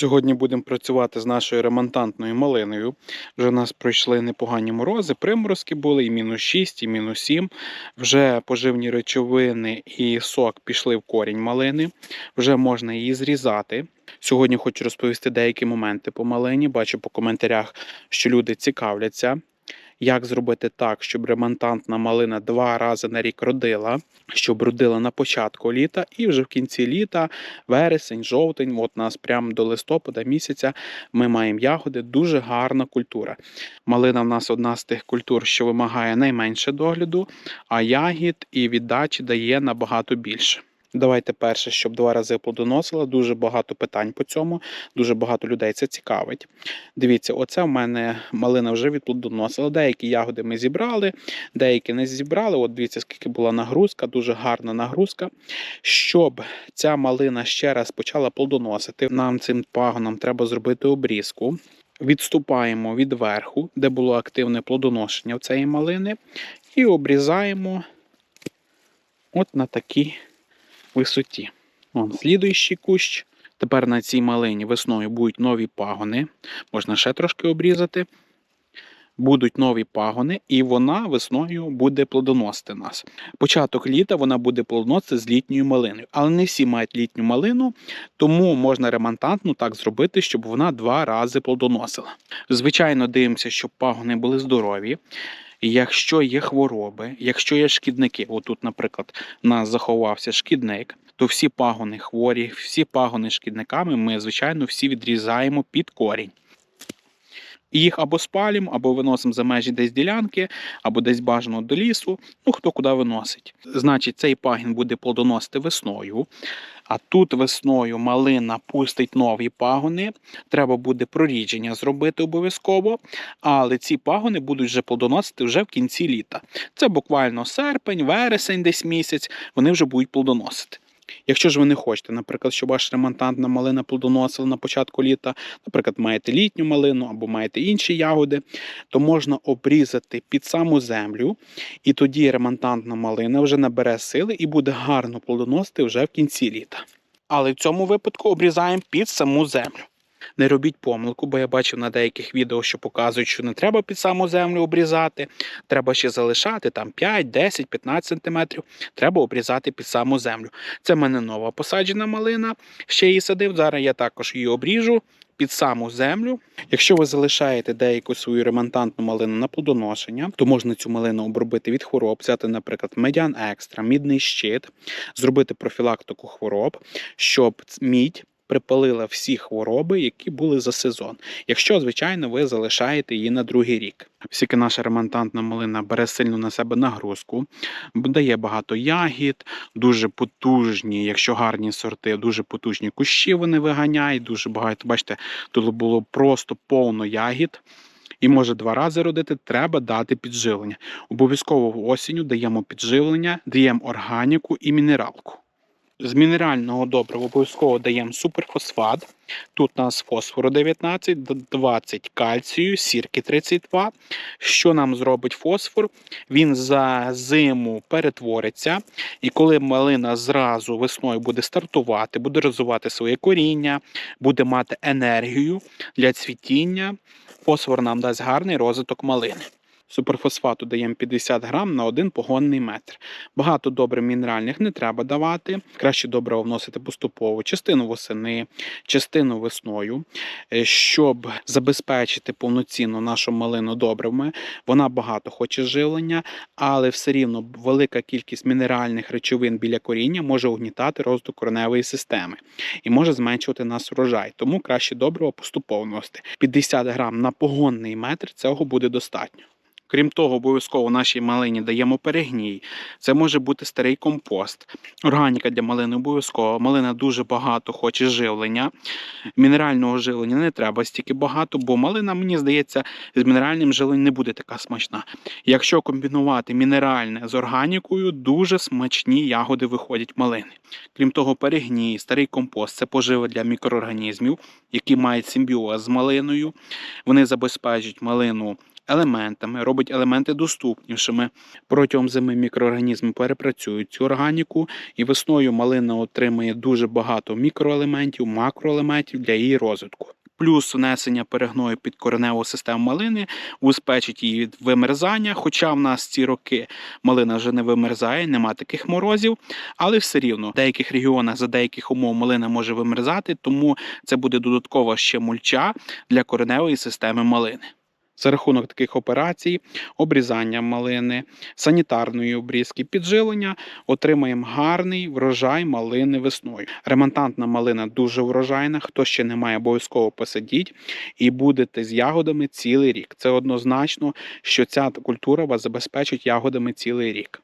Сьогодні будемо працювати з нашою ремонтантною малиною. Вже у нас пройшли непогані морози, приморозки були і мінус 6, і мінус 7. Вже поживні речовини і сок пішли в корінь малини. Вже можна її зрізати. Сьогодні хочу розповісти деякі моменти по малині. Бачу по коментарях, що люди цікавляться. Як зробити так, щоб ремонтантна малина два рази на рік родила, щоб родила на початку літа, і вже в кінці літа, вересень, жовтень, от нас прямо до листопада місяця ми маємо ягоди. Дуже гарна культура. Малина в нас одна з тих культур, що вимагає найменше догляду, а ягід і віддачі дає набагато більше. Давайте перше, щоб два рази плодоносила. Дуже багато питань по цьому, дуже багато людей це цікавить. Дивіться, оце в мене малина вже відплодоносила. Деякі ягоди ми зібрали, деякі не зібрали. От дивіться, скільки була нагрузка, дуже гарна нагрузка. Щоб ця малина ще раз почала плодоносити, нам цим пагоном треба зробити обрізку. Відступаємо від верху, де було активне плодоношення цієї малини, і обрізаємо от на такій висоті. Вон, слідуючий кущ. Тепер на цій малині весною будуть нові пагони. Можна ще трошки обрізати. Будуть нові пагони, і вона весною буде плодоносити нас. Початок літа вона буде плодоносити з літньою малиною. Але не всі мають літню малину, тому можна ремонтантну так зробити, щоб вона два рази плодоносила. Звичайно, дивимося, щоб пагони були здорові. Якщо є хвороби, якщо є шкідники, отут, наприклад, нас заховався шкідник, то всі пагони хворі, всі пагони шкідниками ми, звичайно, всі відрізаємо під корінь. І їх або спалюємо, або виносимо за межі десь ділянки, або десь бажано до лісу, ну хто куди виносить. Значить, цей пагін буде плодоносити весною. А тут весною малина пустить нові пагони. Треба буде прорідження зробити обов'язково. Але ці пагони будуть вже плодоносити вже в кінці літа. Це буквально серпень, вересень, десь місяць. Вони вже будуть плодоносити. Якщо ж ви не хочете, наприклад, щоб ваша ремонтантна малина плодоносила на початку літа, наприклад, маєте літню малину або маєте інші ягоди, то можна обрізати під саму землю, і тоді ремонтантна малина вже набере сили і буде гарно плодоносити вже в кінці літа. Але в цьому випадку обрізаємо під саму землю. Не робіть помилку, бо я бачив на деяких відео, що показують, що не треба під саму землю обрізати. Треба ще залишати там 5, 10, 15 сантиметрів. Треба обрізати під саму землю. Це в мене нова посаджена малина. Ще її садив. Зараз я також її обріжу під саму землю. Якщо ви залишаєте деяку свою ремонтантну малину на плодоношення, то можна цю малину обробити від хвороб, взяти, наприклад, медян екстра, мідний щит, зробити профілактику хвороб, щоб мідь припалила всі хвороби, які були за сезон. Якщо, звичайно, ви залишаєте її на другий рік. Оскільки наша ремонтантна малина бере сильно на себе нагрузку, дає багато ягід, дуже потужні, якщо гарні сорти, дуже потужні кущі вони виганяють, дуже багато. Бачите, тут було просто повно ягід. І може два рази родити, треба дати підживлення. Обов'язково осінню даємо підживлення, даємо органіку і мінералку. З мінерального добрива обов'язково даємо суперфосфат. Тут у нас фосфору 19, 20 кальцію, сірки 32. Що нам зробить фосфор? Він за зиму перетвориться, і коли малина зразу весною буде стартувати, буде розвивати своє коріння, буде мати енергію для цвітіння, фосфор нам дасть гарний розвиток малини. Суперфосфату даємо 50 грам на один погонний метр. Багато добрив мінеральних не треба давати. Краще добре вносити поступово частину восени, частину весною, Е, щоб забезпечити повноцінно нашу малину добривами. Вона багато хоче живлення, але все рівно велика кількість мінеральних речовин біля коріння може угнітати розвиток кореневої системи і може зменшувати нас урожай. Тому краще добриво поступово вносити. 50 грам на погонний метр цього буде достатньо. Крім того, обов'язково нашій малині даємо перегній. Це може бути старий компост. Органіка для малини обов'язково. Малина дуже багато хоче живлення. Мінерального живлення не треба стільки багато, бо малина, мені здається, з мінеральним живленням не буде така смачна. Якщо комбінувати мінеральне з органікою, дуже смачні ягоди виходять малини. Крім того, перегній, старий компост це поживи для мікроорганізмів, які мають симбіоз з малиною. Вони забезпечують малину елементами, робить елементи доступнішими. Протягом зими мікроорганізми перепрацюють цю органіку, і весною малина отримує дуже багато мікроелементів, макроелементів для її розвитку. Плюс внесення перегною під кореневу систему малини убезпечить її від вимерзання. Хоча в нас ці роки малина вже не вимерзає, нема таких морозів, але все рівно в деяких регіонах за деяких умов малина може вимерзати, тому це буде додаткова ще мульча для кореневої системи малини. За рахунок таких операцій, обрізання малини, санітарної обрізки, піджилення отримаємо гарний врожай малини весною. Ремонтантна малина дуже врожайна. Хто ще не має, обов'язково посадіть і будете з ягодами цілий рік. Це однозначно, що ця культура вас забезпечить ягодами цілий рік.